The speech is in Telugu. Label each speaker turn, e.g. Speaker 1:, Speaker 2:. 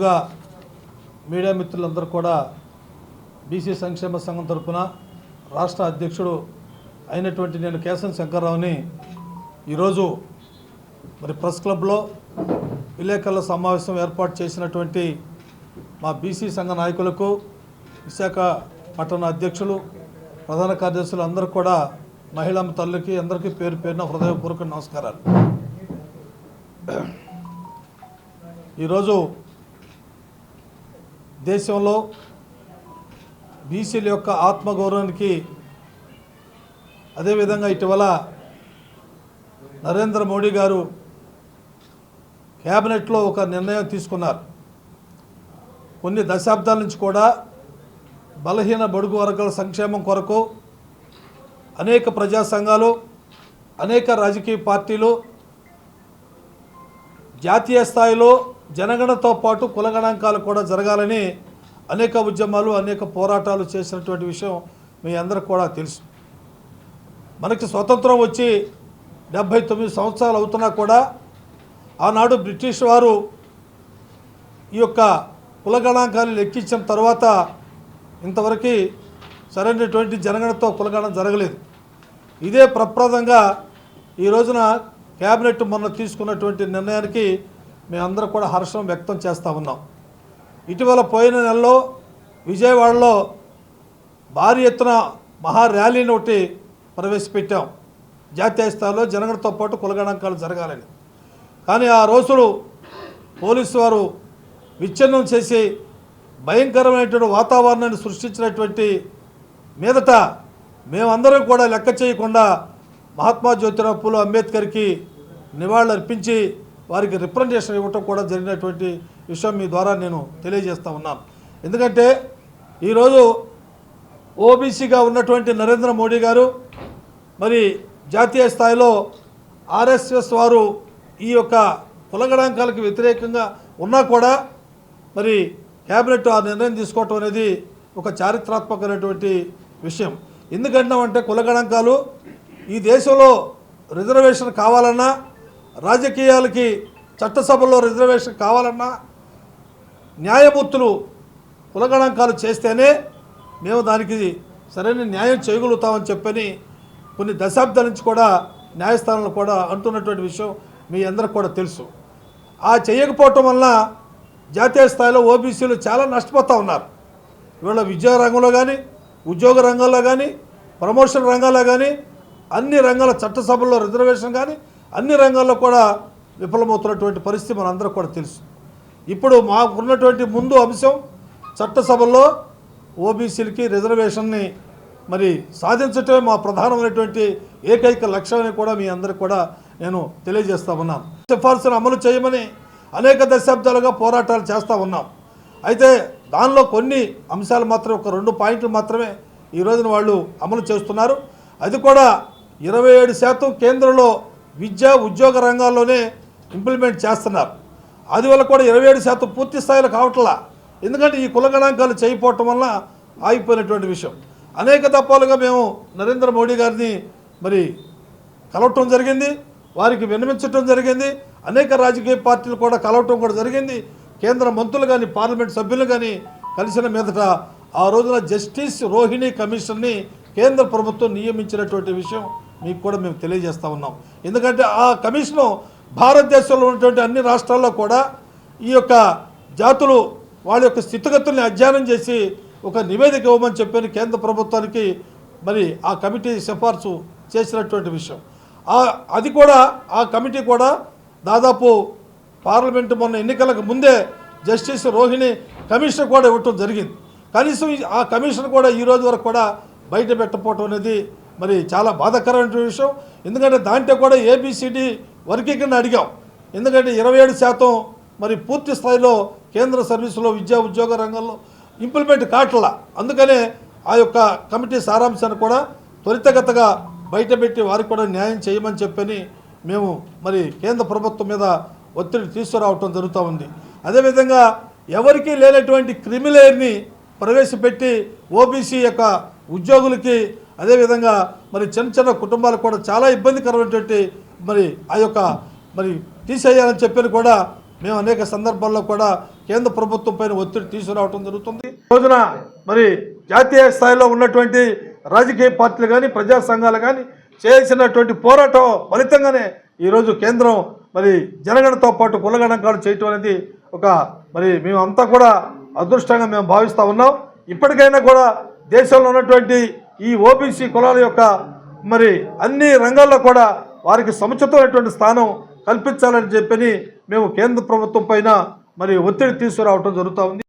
Speaker 1: ముందుగా మీడియా మిత్రులందరూ కూడా బీసీ సంక్షేమ సంఘం తరఫున రాష్ట్ర అధ్యక్షుడు అయినటువంటి నేను కేశన్ శంకర్రావుని ఈరోజు మరి ప్రెస్ క్లబ్లో విలేకరుల సమావేశం ఏర్పాటు చేసినటువంటి మా బీసీ సంఘ నాయకులకు విశాఖ పట్టణ అధ్యక్షులు ప్రధాన కార్యదర్శులు అందరూ కూడా మహిళా తల్లికి అందరికీ పేరు పేరున హృదయపూర్వక నమస్కారాలు. ఈరోజు దేశంలో బీసీల యొక్క ఆత్మగౌరవానికి అదేవిధంగా ఇటీవల నరేంద్ర మోడీ గారు క్యాబినెట్లో ఒక నిర్ణయం తీసుకున్నారు. కొన్ని దశాబ్దాల నుంచి కూడా బలహీన బడుగు వర్గాల సంక్షేమం కొరకు అనేక ప్రజా సంఘాలు అనేక రాజకీయ పార్టీలు జాతీయ స్థాయిలో జనగణతో పాటు కుల గణాంకాలు కూడా జరగాలని అనేక ఉద్యమాలు అనేక పోరాటాలు చేసినటువంటి విషయం మీ అందరికి కూడా తెలుసు. మనకి స్వతంత్రం వచ్చి డెబ్భై తొమ్మిది సంవత్సరాలు అవుతున్నా కూడా ఆనాడు బ్రిటిష్ వారు ఈ యొక్క కులగణాంకాలు లెక్కించిన తర్వాత ఇంతవరకు సరైనటువంటి జనగణతో కులగణం జరగలేదు. ఇదే ప్రప్రదంగా ఈ రోజున క్యాబినెట్ మొన్న తీసుకున్నటువంటి నిర్ణయానికి మేమందరం కూడా హర్షం వ్యక్తం చేస్తూ ఉన్నాం. ఇటీవల పోయిన నెలలో విజయవాడలో భారీ ఎత్తున మహా ర్యాలీని ఒకటి ప్రవేశపెట్టాం. జాతీయ స్థాయిలో జనగణతో పాటు కులగణాంకాలు జరగాలని. కానీ ఆ రోజులు పోలీసు వారు విచ్ఛిన్నం చేసి భయంకరమైనటువంటి వాతావరణాన్ని సృష్టించినటువంటి మీదట మేమందరం కూడా లెక్క చేయకుండా మహాత్మా జ్యోతిరావు పూలు అంబేద్కర్కి నివాళులు అర్పించి వారికి రిప్రజెంటేషన్ ఇవ్వటం కూడా జరిగినటువంటి విషయం మీ ద్వారా నేను తెలియజేస్తూ ఉన్నాను. ఎందుకంటే ఈరోజు ఓబీసీగా ఉన్నటువంటి నరేంద్ర మోడీ గారు మరి జాతీయ స్థాయిలో ఆర్ఎస్ఎస్ వారు ఈ యొక్క కులగణాంకాలకు వ్యతిరేకంగా ఉన్నా కూడా మరి క్యాబినెట్ ఆ నిర్ణయం తీసుకోవటం అనేది ఒక చారిత్రాత్మకమైనటువంటి విషయం. ఎందుకంటున్నామంటే కులగణాంకాలు ఈ దేశంలో రిజర్వేషన్ కావాలన్నా రాజకీయాలకి చట్టసభలో రిజర్వేషన్ కావాలన్నా న్యాయమూర్తులు కులగణాంకాలు చేస్తేనే మేము దానికి సరైన న్యాయం చేయగలుగుతామని చెప్పని కొన్ని దశాబ్దాల నుంచి కూడా న్యాయస్థానాలు కూడా అంటున్నటువంటి విషయం మీ అందరికి కూడా తెలుసు. ఆ చేయకపోవటం వల్ల జాతీయ స్థాయిలో ఓబీసీలు చాలా నష్టపోతూ ఉన్నారు. ఇవాళ విద్యా రంగంలో కానీ ఉద్యోగ రంగంలో కానీ ప్రమోషన్ రంగాల్లో కానీ అన్ని రంగాల చట్టసభల్లో రిజర్వేషన్ కానీ అన్ని రంగాల్లో కూడా విఫలమవుతున్నటువంటి పరిస్థితి మనందరూ కూడా తెలుసు. ఇప్పుడు మాకున్నటువంటి ముందు అంశం చట్టసభల్లో ఓబీసీలకి రిజర్వేషన్ని మరి సాధించటమే మా ప్రధానమైనటువంటి ఏకైక లక్ష్యాన్ని కూడా మీ అందరికి కూడా నేను తెలియజేస్తా ఉన్నాను. సిఫార్సును అమలు చేయమని అనేక దశాబ్దాలుగా పోరాటాలు చేస్తూ ఉన్నాం. అయితే దానిలో కొన్ని అంశాలు మాత్రమే ఒక రెండు పాయింట్లు మాత్రమే ఈ రోజున వాళ్ళు అమలు చేస్తున్నారు. అది కూడా ఇరవై ఏడు శాతం కేంద్రంలో విద్యా ఉద్యోగ రంగాల్లోనే ఇంప్లిమెంట్ చేస్తున్నారు. అది వల్ల కూడా ఇరవై ఏడు శాతం పూర్తి స్థాయిలో కావట్లా. ఎందుకంటే ఈ కులగణాంకాలు చేయకపోవటం వల్ల ఆగిపోయినటువంటి విషయం. అనేక తప్పాలుగా మేము నరేంద్ర మోడీ గారిని మరి కలవటం జరిగింది వారికి విన్నవించడం జరిగింది అనేక రాజకీయ పార్టీలు కూడా కలవటం కూడా జరిగింది. కేంద్ర మంత్రులు కానీ పార్లమెంట్ సభ్యులు కానీ కలిసిన మీదట ఆ రోజున జస్టిస్ రోహిణి కమిషన్ని కేంద్ర ప్రభుత్వం నియమించినటువంటి విషయం మీకు కూడా మేము తెలియజేస్తూ ఉన్నాం. ఎందుకంటే ఆ కమిషను భారతదేశంలో ఉన్నటువంటి అన్ని రాష్ట్రాల్లో కూడా ఈ యొక్క జాతులు వాళ్ళ యొక్క స్థితిగతుల్ని అధ్యయనం చేసి ఒక నివేదిక ఇవ్వమని చెప్పిన కేంద్ర ప్రభుత్వానికి. మరి ఆ కమిటీ సిఫార్సు చేసినటువంటి విషయం. ఆ అది కూడా ఆ కమిటీ కూడా దాదాపు పార్లమెంటు మొన్న ఎన్నికలకు ముందే జస్టిస్ రోహిణి కమిషన్ కూడా ఇవ్వటం జరిగింది. కనీసం ఆ కమిషన్ కూడా ఈ రోజు వరకు కూడా బయట పెట్టకపోవటం అనేది మరి చాలా బాధాకరమైన విషయం. ఎందుకంటే దాంట్లో కూడా ఏబిసిడి వర్గీకరణ అడిగాం. ఎందుకంటే ఇరవై ఏడు శాతం మరి పూర్తి స్థాయిలో కేంద్ర సర్వీసులో విద్యా ఉద్యోగ రంగంలో ఇంప్లిమెంట్ కావట్లా. అందుకనే ఆ యొక్క కమిటీ సారాంశాన్ని కూడా త్వరితగతగా బయటపెట్టి వారికి కూడా న్యాయం చేయమని చెప్పని మేము మరి కేంద్ర ప్రభుత్వం మీద ఒత్తిడి తీసుకురావటం జరుగుతూ ఉంది. అదేవిధంగా ఎవరికీ లేనటువంటి క్రిమిలేయర్ని ప్రవేశపెట్టి ఓబీసీ యొక్క ఉద్యోగులకి అదేవిధంగా మరి చిన్న చిన్న కుటుంబాలకు కూడా చాలా ఇబ్బందికరమైనటువంటి మరి ఆ యొక్క మరి తీసేయాలని చెప్పని కూడా మేము అనేక సందర్భాల్లో కూడా కేంద్ర ప్రభుత్వం పైన ఒత్తిడి తీసుకురావడం జరుగుతుంది. రోజున మరి జాతీయ స్థాయిలో ఉన్నటువంటి రాజకీయ పార్టీలు కానీ ప్రజా సంఘాలు కానీ చేయాల్సినటువంటి పోరాటం ఫలితంగానే ఈరోజు కేంద్రం మరి జనగణతో పాటు కులగణాంకాలు చేయటం అనేది ఒక మరి మేమంతా కూడా అదృష్టంగా మేము భావిస్తూ ఉన్నాం. ఇప్పటికైనా కూడా దేశంలో ఉన్నటువంటి ఈ ఓబీసీ కులాల యొక్క మరి అన్ని రంగాల్లో కూడా వారికి సముచితమైనటువంటి స్థానం కల్పించాలని చెప్పని మేము కేంద్ర ప్రభుత్వం పైన మరి ఒత్తిడి తీసుకురావటం జరుగుతూ ఉంది.